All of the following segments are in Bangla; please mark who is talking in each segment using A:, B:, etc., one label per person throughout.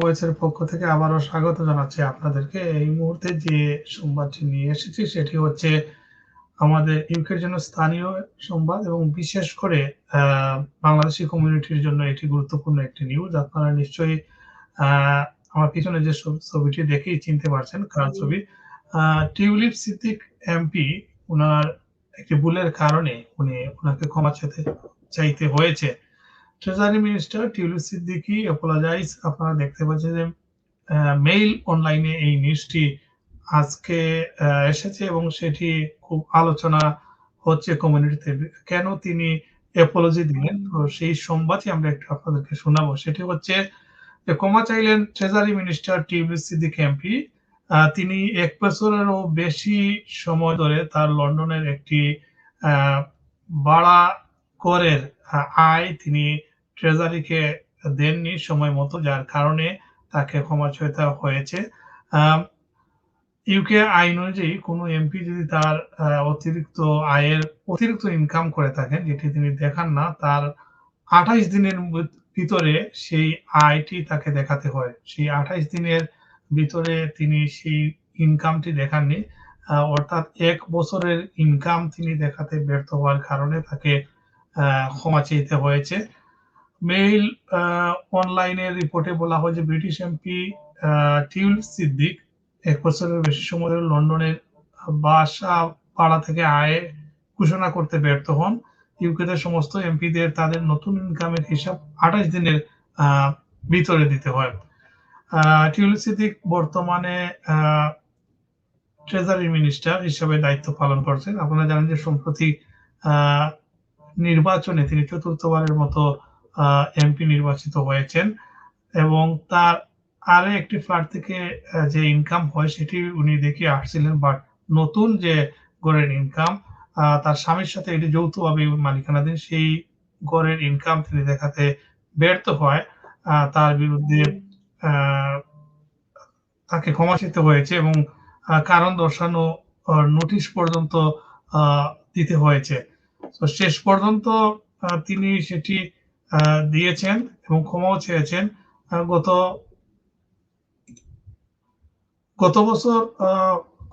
A: বয়েসের পক্ষ থেকে আবারও স্বাগত আপনাদেরকে। এই মুহূর্তে যে সংবাদটি নিয়ে এসেছি সেটি হচ্ছে আমাদের ইউকের জন্য স্থানীয় সংবাদ এবং বিশেষ করে বাংলাদেশি কমিউনিটির জন্য এটি গুরুত্বপূর্ণ একটি নিউজ আপনারা নিশ্চয়ই আহ, আমার পিছনে যে ছবিটি দেখেই চিনতে পারছেন কার ছবি? টিউলিপ সিদ্দিক এমপি ওনার একটি ভুলের কারণে উনি ওনাকে ক্ষমা চাইতে চাইতে হয়েছে। Treasury minister Tulip Siddiqui apologise আপনারা দেখতে পাচ্ছেন যে মেইল অনলাইনে এই নিউজটি আজকে এসেছে এবং সেটি খুব আলোচনা হচ্ছে কমিউনিটিতে কেন তিনি অ্যাপোলজি দিলেন? তো সেই সংবাদই আমরা একটু আপনাদেরকে শোনাবো। সেটি হচ্ছে যে, ক্ষমা চাইলেন treasury minister Tulip Siddiq MP তিনি এক বছরেরও বেশি সময় ধরে তার লন্ডনের একটি বাড়া করের আয় তিনি ট্রেজারিকে দেননি সময় মতো, যার কারণে তাকে ক্ষমা চাইতে হয়েছে। ইউকে আইন অনুযায়ী কোনো এমপি যদি তার অতিরিক্ত আয়ের অতিরিক্ত ইনকাম করে থাকেন, যেটি তিনি দেখান না, তার আঠাইশ দিনের ভিতরে সেই আয়টি তাকে দেখাতে হয়। সেই আঠাইশ দিনের ভিতরে তিনি সেই ইনকামটি দেখাননি অর্থাৎ এক বছরের ইনকাম তিনি দেখাতে ব্যর্থ হওয়ার কারণে তাকে ক্ষমা চাইতে হয়েছে। মেইল অনলাইনের রিপোর্টে বলা হয় যে ব্রিটিশ এমপি টিউল সিদ্দিক এক বছরের বেশি সময় ধরে লন্ডনের বাসা পাড়া থেকে আয় ঘোষণা করতে ব্যর্থ হন। ইউকেতে সমস্ত এমপিদের তাদের নতুন ইনকামের হিসাব আঠাশ দিনের ভিতরে দিতে হয়। টিউল সিদ্দিক বর্তমানে ট্রেজারি মিনিস্টার হিসেবে দায়িত্ব পালন করছেন। আপনারা জানেন যে সম্প্রতি নির্বাচনে তিনি চতুর্থবারের মতো এমপি নির্বাচিত হয়েছেন এবং তার আরও একটি ফ্ল্যাট থেকে যে ইনকাম হয় সেটি উনি দেখিয়ে আসছিলেন বাট নতুন যে গড়ের ইনকাম তার স্বামীর সাথে এটি যৌথভাবে মালিকানাধীন, সেই গড়ের ইনকাম তিনি দেখাতে ব্যর্থ হয় তার বিরুদ্ধে তাকে ক্ষমা চেতে হয়েছে এবং কারণ দর্শানো নোটিশ পর্যন্ত দিতে হয়েছে। তো শেষ পর্যন্ত তিনি সেটি দিয়েছেন এবং ক্ষমাও চেয়েছেন। গত গত বছর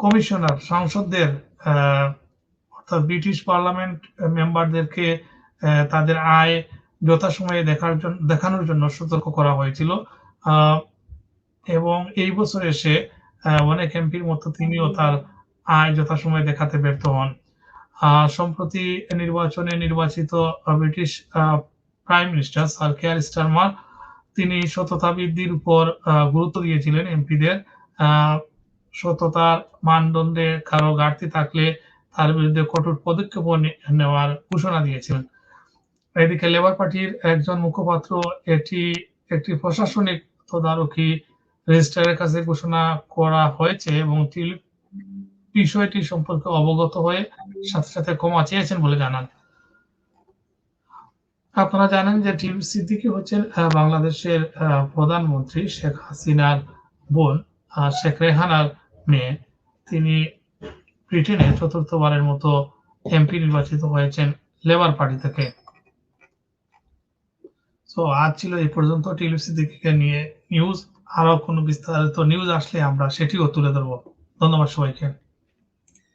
A: কমিশনার, সাংসদদের অর্থাৎ ব্রিটিশ পার্লামেন্ট মেম্বারদেরকে তাদের আয় যথাসময়ে দেখার জন্য দেখানোর জন্য সতর্ক করা হয়েছিল। এবং এই বছর এসে অনেক এমপির মতো তিনিও তার আয় যথাসময়ে দেখাতে ব্যর্থ হন। সম্প্রতি নির্বাচনে নির্বাচিত British prime minister sir Keir Starmer তিনি সততা বৃদ্ধির উপর গুরুত্ব দিয়েছিলেন এমপিদের। সততার মানদণ্ডে কারও ঘাটতি থাকলে তার বিরুদ্ধে কঠোর পদক্ষেপ নেওয়ার ঘোষণা দিয়েছিলেন। এদিকে লেবার পার্টির একজন মুখপাত্র, এটি একটি প্রশাসনিক তদারকি রেজিস্ট্রারের কাছে ঘোষণা করা হয়েছে এবং বিষয়টি সম্পর্কে অবগত হয়ে সাথে সাথে ক্ষমা চেয়েছেন বলে জানান। আপনারা জানেন যে টিম সিদ্দিকী হচ্ছেন বাংলাদেশের প্রধানমন্ত্রী শেখ হাসিনার বোন শেখ রেহানার মেয়ে। তিনি ব্রিটেনে চতুর্থবারের মতো এমপি নির্বাচিত হয়েছেন লেবার পার্টি থেকে। তো আজ ছিল এই পর্যন্ত টিলিপ সিদ্দিকীকে নিয়ে নিউজ আরও কোনো বিস্তারিত নিউজ আসলে আমরা সেটিও তুলে ধরবো। ধন্যবাদ সবাইকে।